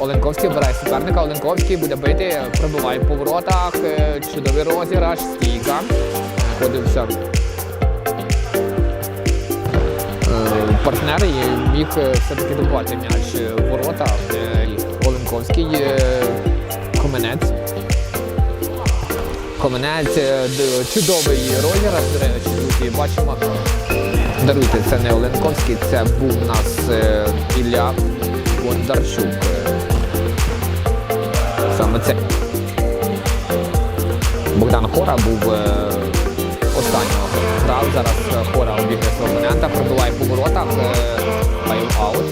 Оленковський обирає суперника. Оленковський буде бити, пробиває по воротах. Е, Чудовий розіграш, стійка. Знаходився е, партнер міг е, все-таки добувати м'яч в ворота. Оленковський Коменець. Коменець чудовий розіграш, до речі, бачимо. Даруйте, це не Оленковський, це був у нас Ілля Бондарчук. Е, Саме це. Богдан Хора був е, останнього грав. Зараз е, Хора обігне свого опонента, пробиває по воротах, аут.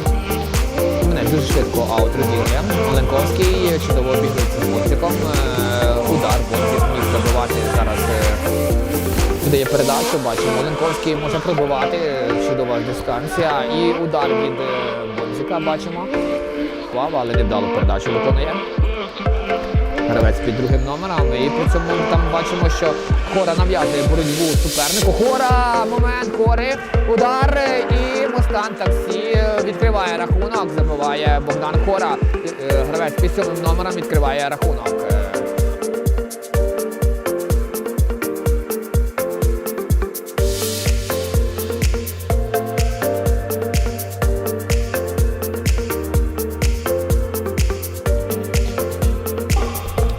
Мене дуже швидко аут розігрує. Оленковський чудово обігрується з Бонциком. Е, Удар Бонцик міг забивати зараз. е, Видає передачу, бачимо, Оленковський може пробивати, е, чудова дистанція. І удар від е, Бонзика бачимо. Плава, але невдало передачу виконує. Гравець під другим номером. І при цьому там бачимо, що Хора нав'язує боротьбу супернику. Хора! Момент Хори. Удар е, і Мустан таксі е, відкриває рахунок. Забиває Богдан Хора. Е, Гравець під сьомим номером відкриває рахунок.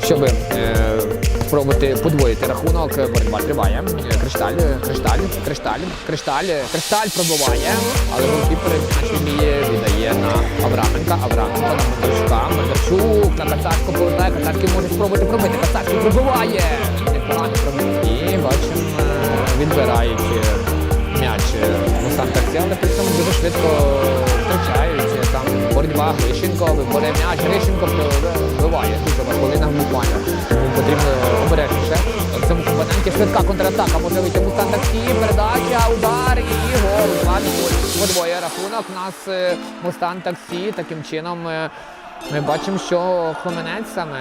Щоб е, спробувати подвоїти рахунок. Боротьба триває. Кришталь, кришталь, кришталь, кришталь, кришталь пробиває, але голкіпер м'яч віддає, на Авраменка, Авраменка на Бондарчука, Бондарчук на Кацацьку повертає, Кацацький може спробувати пробити. Непогано пробив. І бачимо, е, відбирають е, м'яч Мусан Таксі, але при цьому дуже швидко втрачають. Там боротьба Грищенко, виборе м'яч, Грищенко буквально. Тому потрібно обережніше. В цьому компоненті швидка контратака може вийти Мусан Таксі, передача, удар і гол. 2-0. Подвоє рахунок. У нас е, Мустан Таксі. Таким чином е, ми бачимо, що Хоменець саме.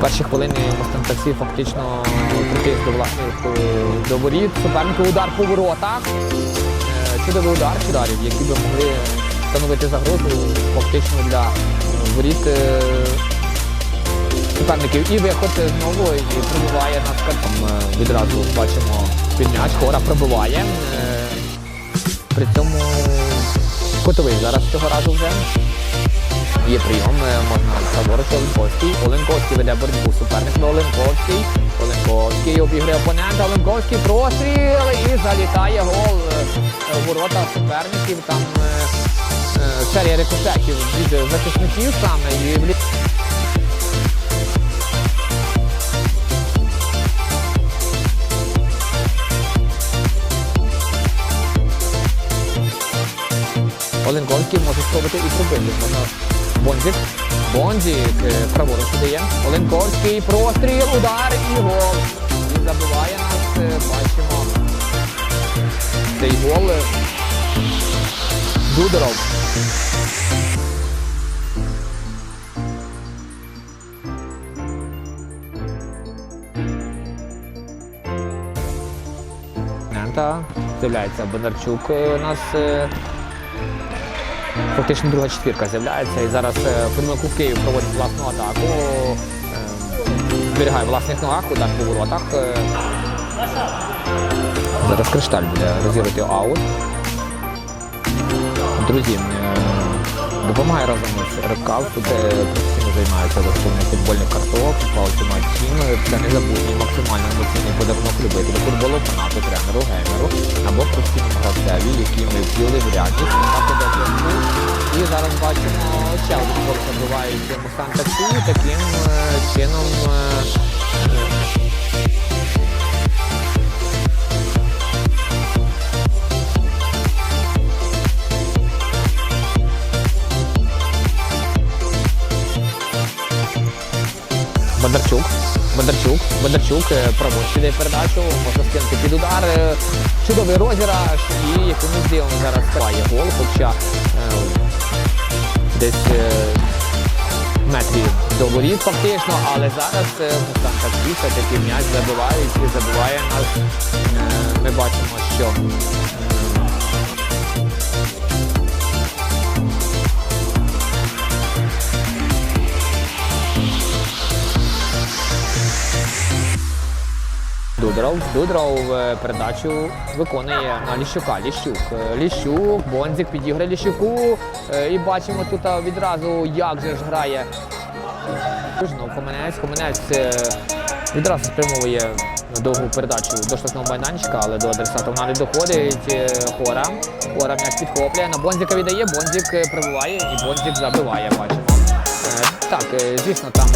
Перші хвилини Таксі фактично притис до власних до воріт. Суперники удар по воротах. Е, Чудовий удар ударів, які би могли становити загрозу фактично для воріт е, суперників. І виход знову і пробиває над картом. Е, Відразу бачимо під м'яч. Хора пробиває. При цьому котовий зараз цього разу вже. Є прийом, можна праворуч Оленковський. Оленковський веде боротьбу до Оленковський. Оленковський обіграє опонента. Оленковський простріл і залітає гол е, ворота суперників. Там е, е, серія рикошетів від захисників саме. І Оленковський може спробувати і пробити. Бонзик. Бонзик е, праворуч дає. Оленковський простріл, удар і гол. І забиває нас. е, Бачимо. Цей гол. е. Момента. З'являється Бондарчук у нас. Фактично друга четвірка з'являється і зараз е, Київ проводить власну атаку. е, Зберігає власних ногах, удар по воротах. е. Зараз кришталь буде розіграти аут. Друзі, допомагає разом з професійно займається виготовленням футбольних карток, Team. Це незабутній максимально емоційний подарунок любителю футболу, фанату, тренеру, геймеру або простому гравцеві, які ми втіли в реальність. Так, іде. І зараз бачимо ще один гол забивають Мусан Таксі. Таким е, чином Бондарчук. Бондарчук. Бондарчук е, праворуч передачу, можна скинути під удар. е, Чудовий розіграш і якимось дивом зараз триває гол, хоча е, десь метрів до воріт фактично, але зараз там так все-таки м'яч забивають і забиває нас. Ми бачимо, що Дудров. Дудров е, передачу виконує на Ліщука. Ліщук. Е, Ліщук, Бонзик підіграє Ліщуку. Е, І бачимо тут відразу, як же ж грає. Хоменець е, відразу спрямовує довгу передачу до штрафного майданчика, але до адресата вона не доходить. Хора. Хора м'яч підхоплює. На Бонзика віддає, Бонзик прибуває і Бонзик забиває, бачимо. Так, звісно, там.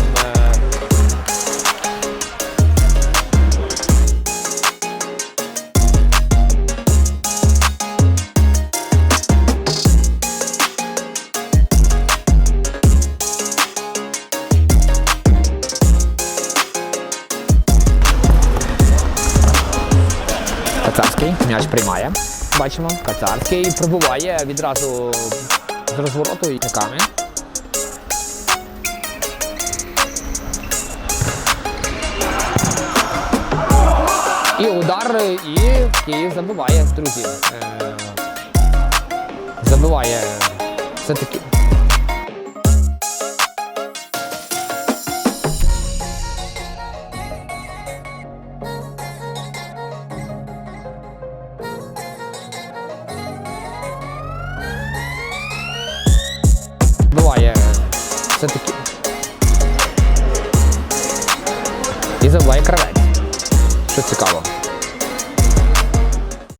М'яч приймає. Бачимо. Кацарський пробуває відразу з розвороту і м'яками. І удар, і Київ забиває, друзі. Е, Забиває все-таки. Все-таки. І забуває кравець. Що цікаво.